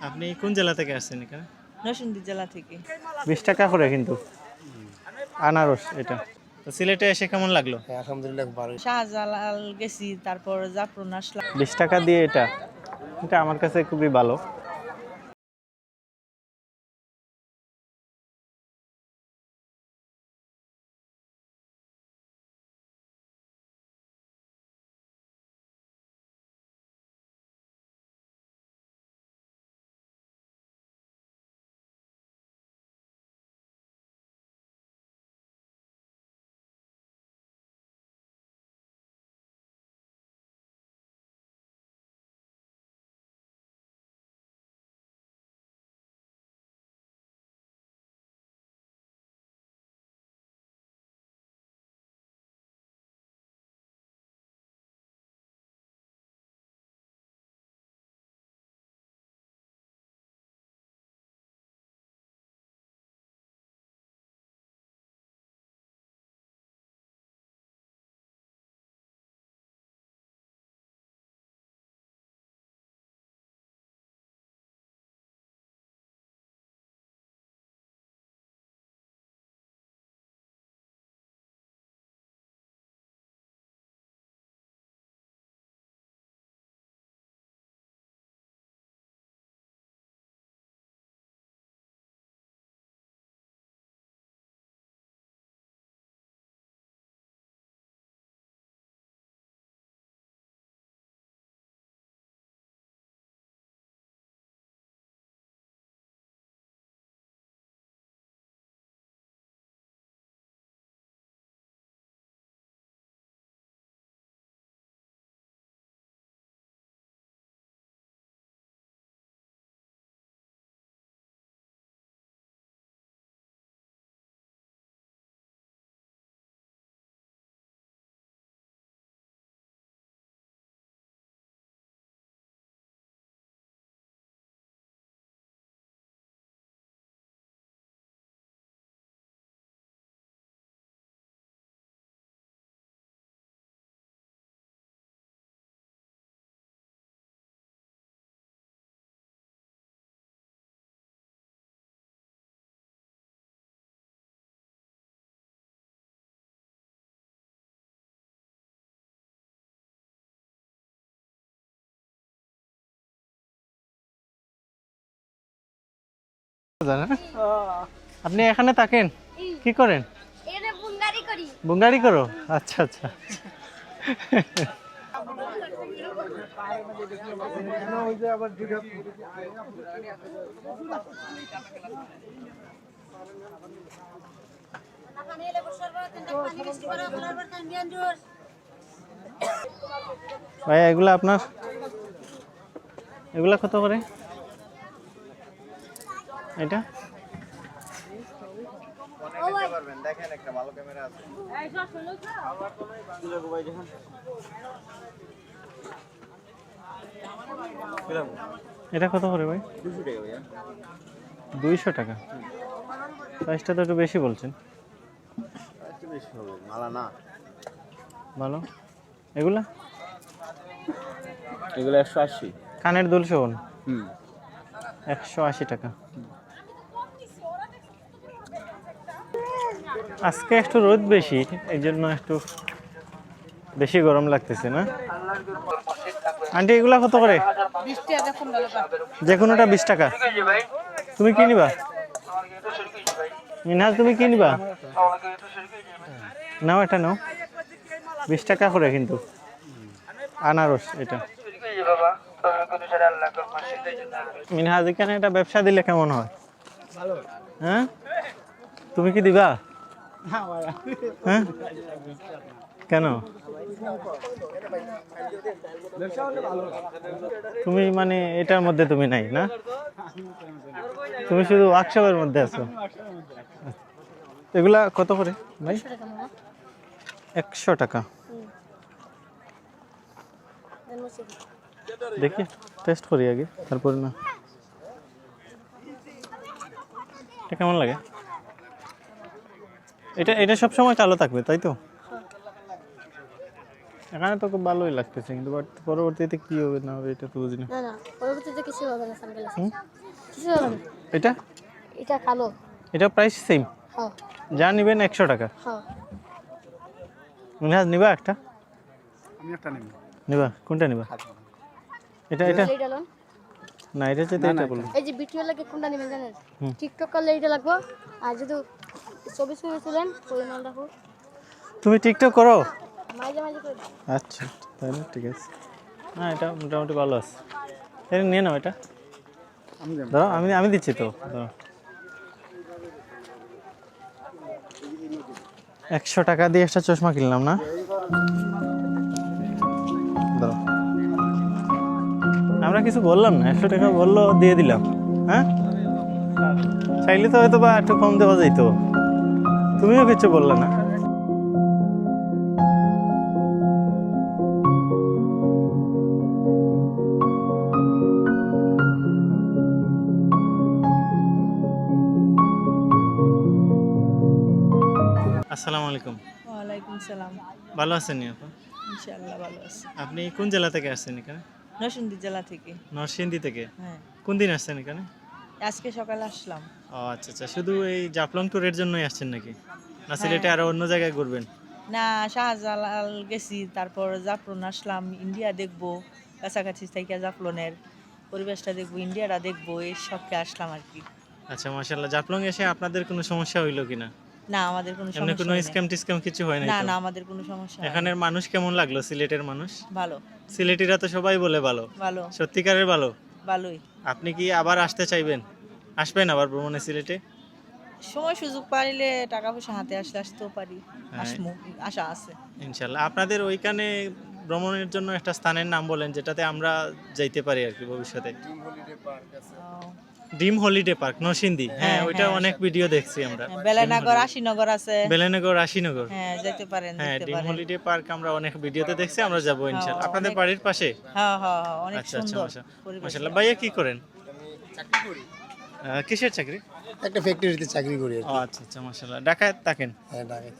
আপনি কোন জেলা থেকে আসছেন এখানে? নরসিংদী জেলা থেকে। বিশ টাকা করে কিন্তু। আনারস এটা। তো সিলেটে এসে কেমন লাগল? আলহামদুলিল্লাহ ভালো শাহজালাল গেছি তারপর জাফরন আসলাম। বিশ টাকা দিয়ে এটা। এটা আমার কাছে খুবই ভালো। আপনি এখানে থাকেন? কি করেন? বুঙ্গারি করো? আচ্ছা আচ্ছা। ভাই এগুলা আপনার? এগুলা কত করে? এটা? এটা কত করে ভাই? দুইশো টাকা। প্রাইসটা তো একটু বেশি বলছেন। মালা না ভালো। এগুলা? এগুলো একশো আশি। কানের দুল শোন হুম। একশো আশি টাকা। আজকে একটু রোদ বেশি এই জন্য একটু বেশি গরম লাগতেছে, না? আন্টি, এগুলা কত করে? যে কোনোটা বিশ টাকা। তুমি কি নিবা? মিনহাজ, তুমি কি নিবা? নাও এটা নাও। বিশ টাকা করে কিন্তু। আনারস এটা। মিনহাজ, এখানে এটা ব্যবসা দিলে কেমন হয়? হ্যাঁ? তুমি কি দিবা? হ্যাঁ কেন? তুমি মানে এটার মধ্যে তুমি নাই, না? তুমি শুধু ওয়ার্কশপের মধ্যে আছো। এগুলা কত করে, ভাই? একশো টাকা। দেখি টেস্ট করি আগে, তারপরে না। এটা কেমন লাগে? এটা এটা সব সময় চালু থাকবে তাই তো? এখানে তো খুব ভালোই লাগতেছে কিন্তু বাট পরবর্তীতে কি হবে না হবে এটা তো বুঝি না। না পরবর্তীতে কিছু হবে না সানগ্লাস কিছু হবে না। এটা? এটা কালো। এটা প্রাইস সেম হ্যাঁ। যা নেবেন একশো টাকা। হ্যাঁ। মিনহাজ নিবা একটা? আমি একটা নেব। নিবা কোনটা নিবা? এটা এটা? না এটা চাইতে এটা বলুন এই যে ভিডিও লাগে কোনটা নেবেন জানেন। টিকটক করলে এইটা লাগবো আর যদি ছবি ওই নাম রাখো তুমি টিকটক করো? মাঝে মাঝে করে। আচ্ছা তাহলে ঠিক আছে। না এটা মোটামুটি ভালো আছে। এটা নিয়ে নাও এটা। ধরো আমি আমি দিচ্ছি তো। ধরো একশো টাকা দিয়ে একটা চশমা কিনলাম না? ধরো আমরা কিছু বললাম না একশো টাকা বলল দিয়ে দিলাম। হ্যাঁ? চাইলে তো হয়তো বা একটু কম দেওয়া যাইতো। তুমিও কিছু বললে না। আসসালামু আলাইকুম। ওয়ালাইকুম সালাম। ভালো আছেন আপা? ইনশাআল্লাহ ভালো আছি। আপনি কোন জেলা থেকে আসছেন এখানে? নরসিংদী জেলা থেকে। নরসিংদী থেকে? হ্যাঁ। কোন দিন আসছেন এখানে? আজকে সকালে আসলাম। ও আচ্ছা আচ্ছা। শুধু এই জাফলং ট্যুরের জন্যই আসছেন নাকি? না সিলেটে আরও অন্য জায়গায় ঘুরবেন? না শাহজালাল গেছি তারপর জাফলন আসলাম ইন্ডিয়া দেখব কাছাকাছি থেকে জাফলনের পরিবেশটা দেখব ইন্ডিয়াটা দেখব এই শখে আসলাম আর কি। আচ্ছা মাশাআল্লাহ। জাফলং এসে আপনাদের কোনো সমস্যা হইল কিনা? না আমাদের কোনো সমস্যা কোনো স্ক্যাম টিস্ক্যাম কিছু হয় না না না আমাদের কোনো সমস্যা এখানের মানুষ কেমন লাগল সিলেটের মানুষ? ভালো। সিলেটিরা তো সবাই বলে ভালো। ভালো। সত্যিকারের ভালো? ভালোই। আপনি কি আবার আসতে চাইবেন? আসবেন আবার ভ্রমণে সিলেটে? সময় সুযোগ পাইলে টাকা পয়সা হাতে আসলে আসতেও পারি। হ্যাঁ। আসমু আশা আছে। ইনশাল্লাহ। আপনাদের ওইখানে ভ্রমণের জন্য একটা স্থানের নাম বলেন যেটাতে আমরা যাইতে পারি আর কি ভবিষ্যতে। ডিম হলিডে পার্ক নরসিংদী। হ্যাঁ হ্যাঁ, ওইটা হ্যাঁ। অনেক ভিডিও দেখছি আমরা। বেলানগর আশিনগর আছে। বেলেনগর আশিনগর। হ্যাঁ যেতে পারেন হ্যাঁ ডিম হলিডে পার্ক আমরা অনেক ভিডিওতে দেখছি আমরা যাব ইনশাল্লাহ। হ্যাঁ, আপনাদের বাড়ির পাশে? হ্যাঁ হ্যাঁ অনেক আচ্ছা আচ্ছা সুন্দর মাশা- পরিবেশ। মাশাল্লাহ ভাইয়া কি করেন? আহ, কিসের চাকরি? একটা ফ্যাক্টরিতে চাকরি করি ও আচ্ছা আচ্ছা মাশাল্লাহ ঢাকায় থাকেন? হ্যাঁ ঢাকায়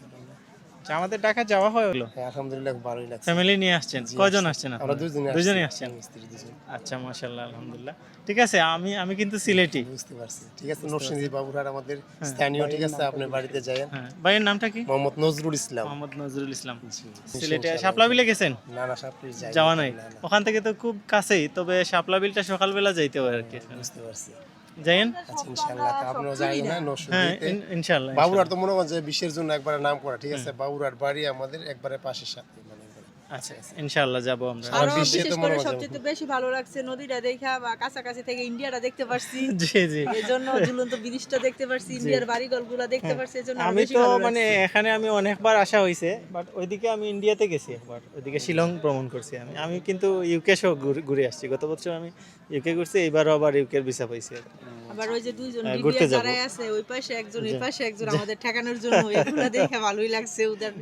আচ্ছা, আমাদের ঢাকা যাওয়া হলো হ্যাঁ আলহামদুলিল্লাহ ভালোই লাগছে। ফ্যামিলি নিয়ে আসছেন? কয়জন আসছেন আমরা আপনারা? দুজনে দুজনেই আসছেন? স্ত্রী দুজন আচ্ছা মাশাল্লাহ আলহামদুলিল্লাহ। ঠিক আছে আমি আমি কিন্তু সিলেটি। বুঝতে পারছি। ঠিক আছে নরসিংদী বাবুরহাট আমাদের স্থানীয় ঠিক আছে আপনার বাড়িতে যায়েন। হ্যাঁ ভাইয়ের নামটা কি? মোহাম্মদ নজরুল ইসলাম। মোহাম্মদ নজরুল ইসলাম। সিলেটে শাপলা বিলে গেছেন? না না যাই যাওয়া নাই? ওখান থেকে তো খুব কাছেই তবে শাপলা বিলটা সকালবেলা যাইতে হয় আর কি। বুঝতে পারছি। যাইন আচ্ছা ইনশাআল্লাহ তো আপনারা যাবেন না হ্যাঁ ইনশাআল্লাহ বাবুরার তো মনে হয় যে বিশ্বের জন্য একবারে নাম করা ঠিক আছে? বাবুরার বাড়ি আমাদের একবারে পাশের সাথে। আচ্ছা ইনশাল্লাহ যাব আমরা। আর বিশেষ করে সবচেয়ে বেশি ভালো লাগছে নদীটা দেখা বা কাছাকাছি থেকে ইন্ডিয়াটা দেখতে পারছি। জি জি। এই ঝুলন্ত ব্রিজটা দেখতে পারছি ইন্ডিয়ার বাড়িঘরগুলো দেখতে পারছি এই আমি তো মানে এখানে আমি অনেকবার আসা হয়েছে বাট ওইদিকে আমি ইন্ডিয়াতে গেছি একবার। ওইদিকে শিলং ভ্রমণ করছি আমি। আমি কিন্তু ইউকে সহ ঘুরে- আসছি। গত বছর আমি ইউকে ঘুরছি এইবারও আবার ইউকের ভিসা পাইছি আবার ওই যে দুইজন হ্যাঁ, লিবিয়া ঘুরতে যারাই আছে ওই পাশে একজন এই পাশে একজন আমাদের ঠেকানোর জন্য এগুলো দেখে ভালোই লাগছে। ওদের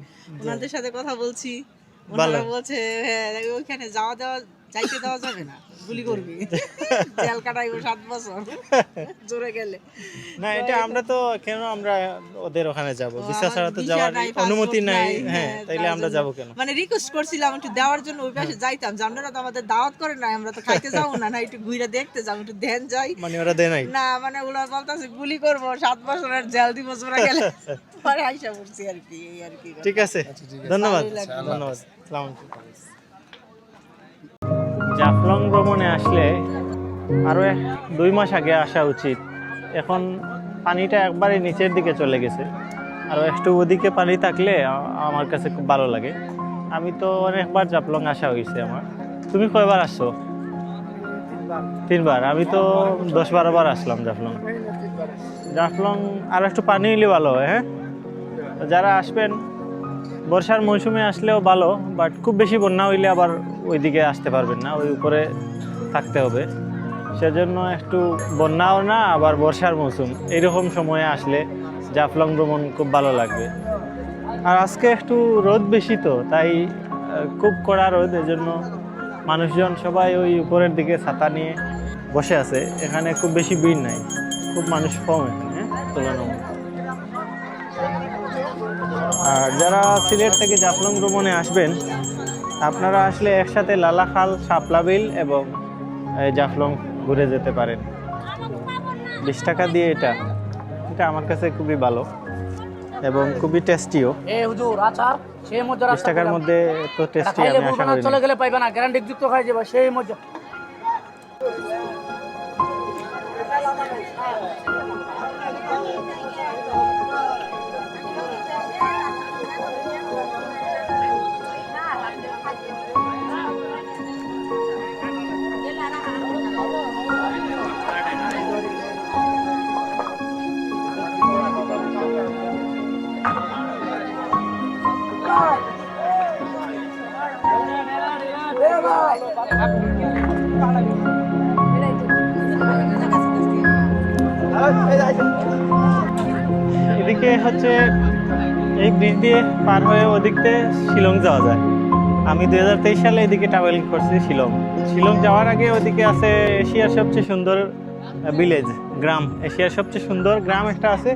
ওনাদের সাথে কথা বলছি। বলছে হ্যাঁ ওখানে যাওয়া দেওয়া যাইতে দেওয়া যাবে না গুলি করবি। জেল কাটাইবো সাত বছর জোরে গেলে। না এটা আমরা তো কেন আমরা ওদের ওখানে যাব? ভিসা ছাড়া তো যাওয়ার অনুমতি নাই। হ্যাঁ হ্যাঁ, তাইলে আমরা যাব কেন? মানে রিকোয়েস্ট করছিলাম একটু দেওয়ার জন্য ওই পাশে যাইতাম যে আপনারা তো আমাদের দাওয়াত করেন না আমরা তো খাইতে যাব না না একটু ঘুরে দেখতে যাব একটু ধ্যান যাই। মানে ওরা দেয় নাই? না মানে ওগুলো বলতেছে গুলি করব সাত বছরের জেল দিব জোরে গেলে। পরে আইসা পড়ছি আর কি এই আর কি। ঠিক আছে। ধন্যবাদ। ধন্যবাদ। আসসালামু আলাইকুম। জাফলং ভ্রমণে আসলে আরও দুই মাস আগে আসা উচিত। এখন পানিটা একবারে নিচের দিকে চলে গেছে। আর একটু ওদিকে পানি থাকলে আমার কাছে খুব ভালো লাগে। আমি তো অনেকবার জাফলং আসা হয়েছে আমার। তুমি কয়বার আসছো? তিনবার। আমি তো দশ বারো বার আসলাম জাফলং। জাফলং আর একটু পানি হলে ভালো হয় হ্যাঁ? যারা আসবেন বর্ষার মৌসুমে আসলেও ভালো বাট খুব বেশি বন্যা হইলে আবার ওইদিকে আসতে পারবেন না ওই উপরে থাকতে হবে। সেজন্য একটু বন্যাও না আবার বর্ষার মৌসুম। এইরকম সময়ে আসলে জাফলং ভ্রমণ খুব ভালো লাগবে। আর আজকে একটু রোদ বেশি তো তাই খুব কড়া রোদ এজন্য মানুষজন সবাই ওই উপরের দিকে ছাতা নিয়ে বসে আছে। এখানে খুব বেশি ভিড় নাই খুব মানুষ কম এখানে হ্যাঁ, তুলনামূলক। আর যারা সিলেট থেকে জাফলং ভ্রমণে আসবেন আপনারা আসলে একসাথে লালাখাল শাপলা বিল এবং এই জাফলং ঘুরে যেতে পারেন। বিশ টাকা দিয়ে এটা। এটা আমার কাছে খুবই ভালো এবং খুবই টেস্টিও সেই বিশ টাকার মধ্যে তো টেস্টি আমি আশা করি চলে গেলে পাইবে না গ্যারান্টি যুক্ত খাই যাবে সেই মধ্যে এদিকে হচ্ছে এই ব্রিজ দিয়ে পার হয়ে ওদিকতে শিলং যাওয়া যায়। আমি দুই হাজার তেইশ সালে এদিকে ট্রাভেলিং করছি শিলং। শিলং যাওয়ার আগে ওদিকে আছে এশিয়ার সবচেয়ে সুন্দর ভিলেজ গ্রাম। এশিয়ার সবচেয়ে সুন্দর গ্রাম একটা আছে,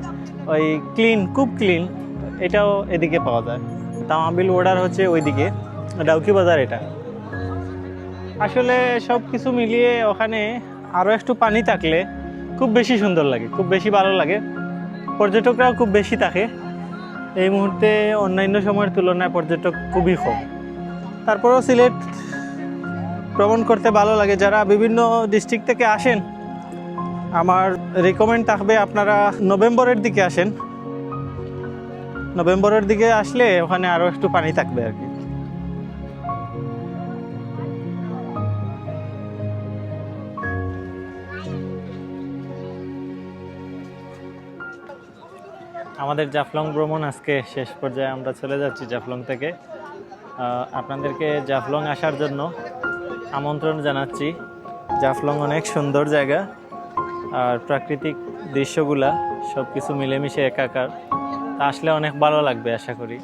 ওই ক্লিন খুব ক্লিন এটাও এদিকে পাওয়া যায়। তামাবিল ওর্ডার হচ্ছে ওইদিকে, ডাউকি বাজার এটা। আসলে সব কিছু মিলিয়ে ওখানে আরও একটু পানি থাকলে খুব বেশি সুন্দর লাগে, খুব বেশি ভালো লাগে। পর্যটকরাও খুব বেশি থাকে। এই মুহূর্তে অন্যান্য সময়ের তুলনায় পর্যটক খুবই কম। তারপরেও সিলেট ভ্রমণ করতে ভালো লাগে। যারা বিভিন্ন ডিস্ট্রিক্ট থেকে আসেন, আমার রেকমেন্ড থাকবে আপনারা নভেম্বরের দিকে আসেন। নভেম্বরের দিকে আসলে ওখানে আরও একটু পানি থাকবে আর কি। আমাদের জাফলং ভ্রমণ আজকে শেষ পর্যায়ে আমরা চলে যাচ্ছি জাফলং থেকে। আপনাদেরকে জাফলং আসার জন্য আমন্ত্রণ জানাচ্ছি। জাফলং অনেক সুন্দর জায়গা, আর প্রাকৃতিক দৃশ্যগুলা সব কিছু মিলেমিশে একাকার। তা আসলে অনেক ভালো লাগবে, আশা করি।